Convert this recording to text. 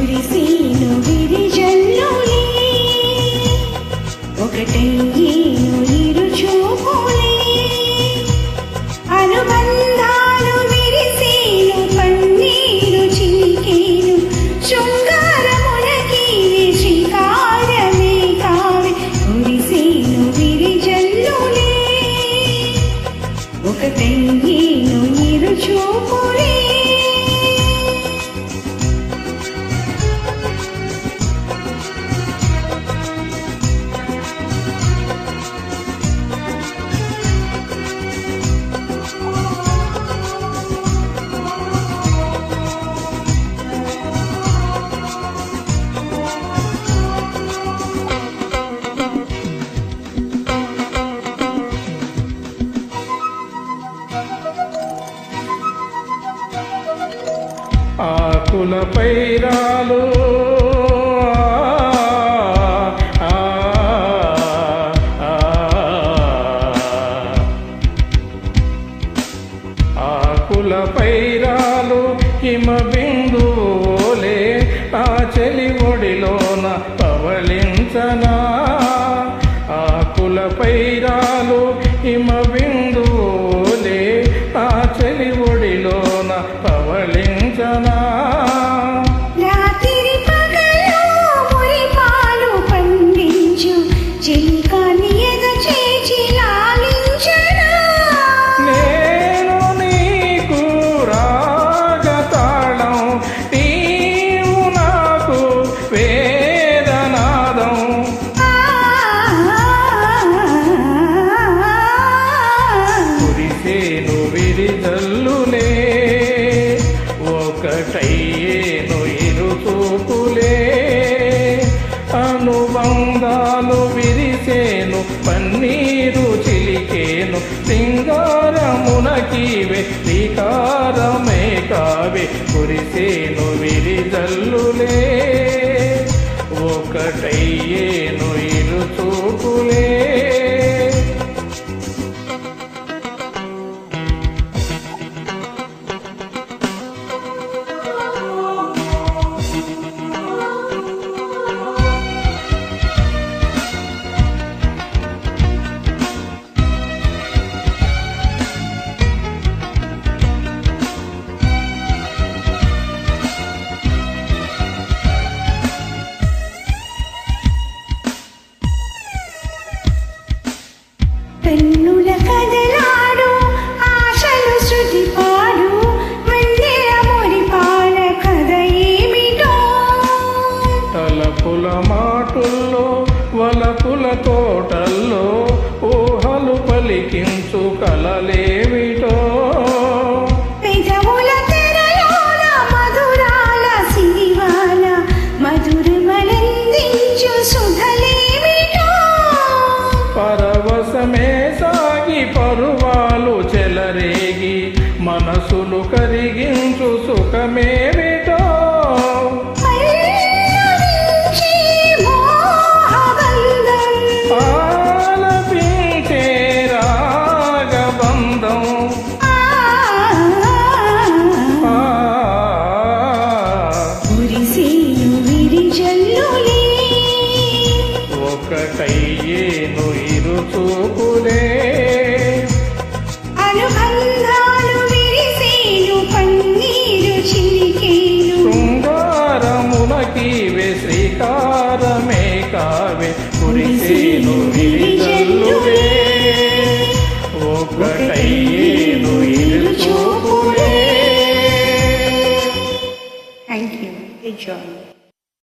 കുരിശീനുവി పైరాలు. ఆ, ఆకుల పైరాలు హిమ బిందువులే ఆ చెలి ఒడిలోన పవలించనా. ఆకుల పైరాలు హిమ బిందువులే ఆ చెలి ఒడిలోన పవలించనా. ఒకటయ్యేను విరిదల్లులే ఒకటయ్యేను ఇరుచూపులే అనుబంధాలు విరిసేను పన్నీరు చిలికేను సింగారమునకీవే శ్రీకారమే కావే కురిసేను విరిజల్లులే ఒకటయ్యే మనసులు కరిగించు సుఖమేమిటో. ఒకటయ్యేను ఇరు చూపులే విసిరిను విడిజల్లువే